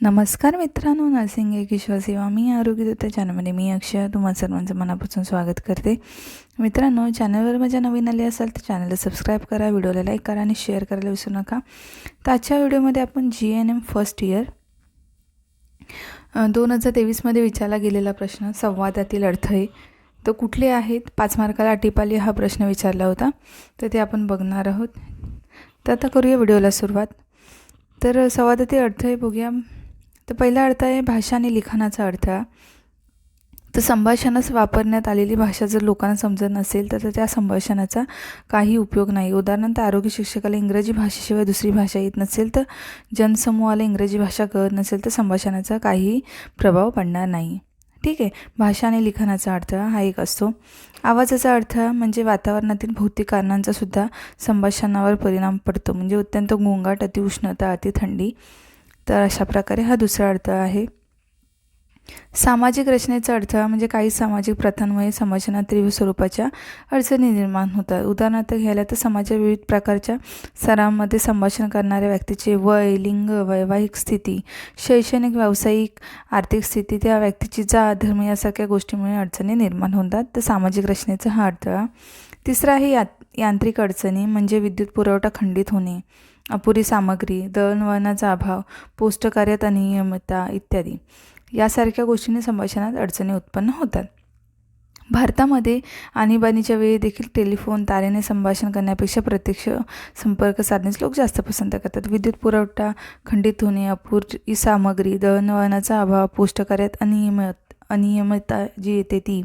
नमस्कार मित्रांनो नर्सिंग एक सेवा. मी आरोग्यदत्ता चॅनलमध्ये मी अक्षय. तुम्हाला सर्वांचं मनापासून स्वागत करते. मित्रांनो चॅनलवर माझ्या नवीन आले असाल तर चॅनलला सबस्क्राईब करा व्हिडिओला लाईक करा आणि शेअर करायला विसरू नका. तर आजच्या व्हिडिओमध्ये आपण G N M first year दोन हजार तेवीसमध्ये विचारला गेलेला प्रश्न संवादातील अडथळे तर कुठले आहेत? पाच मार्काला टिपाली हा प्रश्न विचारला होता. तर ते आपण बघणार आहोत. तर आता करूया व्हिडिओला सुरुवात. तर संवादातील अडथळे बघूया. तर पहिला अर्थ आहे भाषा आणि लिखाणाचा अर्थ. तर संभाषणास वापरण्यात आलेली भाषा जर लोकांना समजत नसेल तर त्या संभाषणाचा काही उपयोग नाही. उदाहरणार्थ आरोग्य शिक्षकाला इंग्रजी भाषेशिवाय दुसरी भाषा येत नसेल तर जनसमूहाला इंग्रजी भाषा कळत नसेल तर संभाषणाचा काही प्रभाव पडणार नाही. ठीक आहे? भाषा आणि लिखाणाचा अर्थ हा एक असतो. आवाजाचा अर्थ म्हणजे वातावरणातील भौतिक कारणांचा सुद्धा संभाषणावर परिणाम पडतो. म्हणजे अत्यंत गोंगाट अतिउष्णता अति थंडी तर अशा प्रकारे हा दुसरा अर्थ आहे. सामाजिक रचनेचा अडथळा म्हणजे काही सामाजिक प्रथांमुळे समाजाना तीव्र स्वरूपाच्या अडचणी निर्माण होतात. उदाहरणार्थ घ्यायला तर समाजात विविध प्रकारच्या सरांमध्ये संभाषण करणाऱ्या व्यक्तीचे वय लिंग वैवाहिक स्थिती शैक्षणिक व्यावसायिक आर्थिक स्थिती त्या व्यक्तीची जा धर्म यासारख्या गोष्टीमुळे अडचणी निर्माण होतात. तर सामाजिक रचनेचा हा अडथळा. तिसरा आहे या यांत्रिक अडचणी म्हणजे विद्युत पुरवठा खंडित होणे. अपुरी सामग्री दळणवळणाचा अभाव पोस्टकार्यात अनियमितता इत्यादी. यासारख्या गोष्टींनी संभाषणात अडचणी उत्पन्न होतात. भारतामध्ये आणीबाणीच्या वेळी देखील टेलिफोन तारेने संभाषण करण्यापेक्षा प्रत्यक्ष संपर्क साधण्यास लोक जास्त पसंत करतात. विद्युत पुरवठा खंडित होणे अपुरी सामग्री दळणवळणाचा अभाव पोस्टकार्यात अनियमित अनियमितता जी येते ती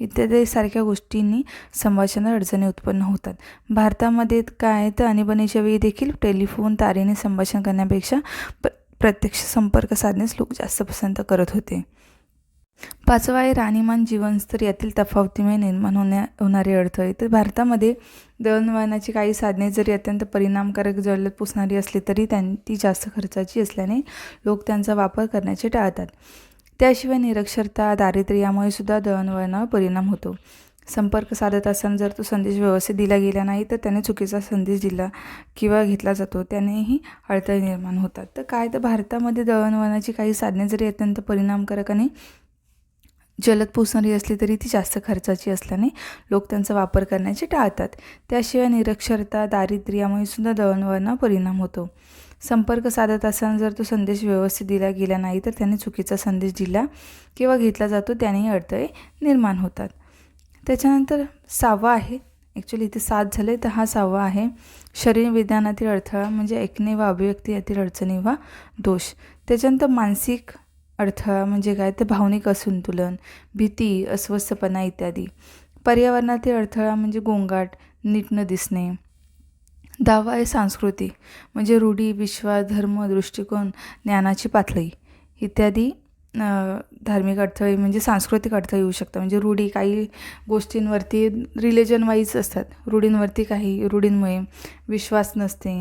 इत्यादी सारख्या गोष्टींनी संभाषणात अडचणी उत्पन्न होतात. भारतामध्ये काय आहे तर आणीबाणीच्या वेळी देखील टेलिफोन तारेने संभाषण करण्यापेक्षा प्र प्रत्यक्ष संपर्क साधण्यास लोक जास्त पसंत करत होते. पाचवा आहे राहणीमान जीवनस्तर यातील तफावतीमुळे निर्माण होण्या होणारे अडथळे. तर भारतामध्ये दळणवळणाची काही साधने जरी अत्यंत परिणामकारक जळत पुसणारी असली तरी त्यां ती जास्त खर्चाची असल्याने लोक त्यांचा वापर करण्याचे टाळतात. त्याशिवाय निरक्षरता दारिद्र्यामुळे सुद्धा दळणवळणावर परिणाम होतो. संपर्क साधत असताना जर तो संदेश व्यवस्थित दिला गेला नाही तर त्याने चुकीचा संदेश दिला किंवा घेतला जातो. त्यानेही अडथळे निर्माण होतात. तर काय तर भारतामध्ये दळणवळणाची काही साधने जरी अत्यंत परिणामकारक आणि जलद पोचणारी असली तरी ती जास्त खर्चाची असल्याने लोक त्यांचा वापर करण्याचे टाळतात. त्याशिवाय निरक्षरता दारिद्र्यामुळे सुद्धा दळणवळणावर परिणाम होतो. संपर्क साधत असताना जर तो संदेश व्यवस्थित दिला गेला नाही तर त्याने चुकीचा संदेश दिला किंवा घेतला जातो त्यानेही अडथळे निर्माण होतात. त्याच्यानंतर सहावा आहे. ॲक्च्युली इथे सात झाले तर हा सहावा आहे. शरीर विज्ञानातील अडथळा म्हणजे ऐकणे व अभिव्यक्ती यातील अडचणी वा दोष. त्याच्यानंतर मानसिक अडथळा म्हणजे काय? तर भावनिक असंतुलन भीती अस्वस्थपणा इत्यादी. पर्यावरणातील अडथळा म्हणजे गोंगाट नीट न दिसणे दावा आहे सांस्कृतिक. म्हणजे रूढी विश्वास धर्म दृष्टिकोन ज्ञानाची पातळी इत्यादी धार्मिक अडथळे म्हणजे सांस्कृतिक अडथळे येऊ शकतात. म्हणजे रूढी काही गोष्टींवरती रिलिजन वाईज असतात. रूढींवरती काही रूढींमुळे विश्वास नसते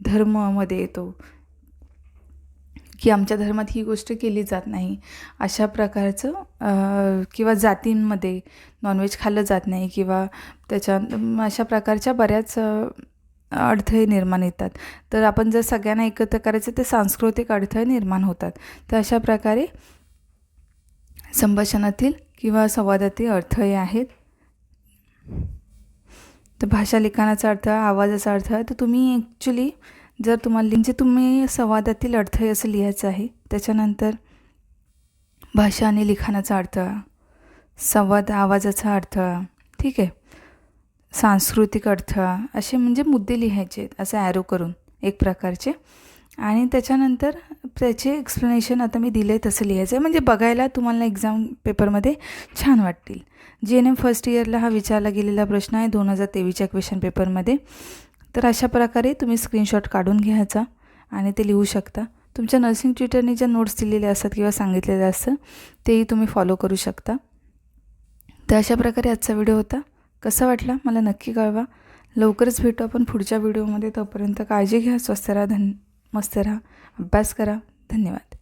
धर्ममध्ये येतो. की आमच्या धर्मात ही गोष्ट केली जात नाही अशा प्रकारचं किंवा जातींमध्ये नॉनव्हेज खाल्लं जात नाही किंवा त्याच्या अशा प्रकारच्या बऱ्याच अडथळे निर्माण येतात. तर आपण जर सगळ्यांना एकत्र करायचं तर सांस्कृतिक अडथळे निर्माण होतात. तर अशा प्रकारे संभाषणातील किंवा संवादातील अडथळे आहेत. तर भाषा लिखाणाचा अर्थ आवाजाचा अर्थ आहे. तर तुम्ही ॲक्च्युली जर तुम्हाला म्हणजे तुम्ही संवादातील अडथळे असं लिहायचं आहे त्याच्यानंतर भाषा आणि लिखाणाचा अर्थ संवाद आवाजाचा अर्थ ठीक आहे. सांस्कृतिक अडथळा असे म्हणजे मुद्दे लिहायचे आहेत असं ॲरो करून एक प्रकारचे. आणि त्याच्यानंतर त्याचे एक्सप्लेनेशन आता मी दिलं आहे तसं लिहायचं आहे म्हणजे बघायला तुम्हाला एक्झाम पेपरमध्ये छान वाटतील. जी एन एम फर्स्ट इयरला हा विचारला गेलेला प्रश्न आहे दोन हजार तेवीसच्या क्वेश्चन पेपरमध्ये तर अशा प्रकारे तुम्ही स्क्रीनशॉट काढून घ्यायचा आणि ते लिहू शकता. तुमच्या नर्सिंग ट्विटरने ज्या नोट्स दिलेल्या असतात किंवा सांगितलेलं असतं तेही तुम्ही फॉलो करू शकता. तर अशा प्रकारे आजचा व्हिडिओ होता. कसा वाटला? मला नक्की कळवा. लवकरच भेटू आपण पुढच्या व्हिडिओमध्ये. तोपर्यंत काळजी घ्या स्वस्त राहा धन मस्त राहा. अभ्यास करा. धन्यवाद.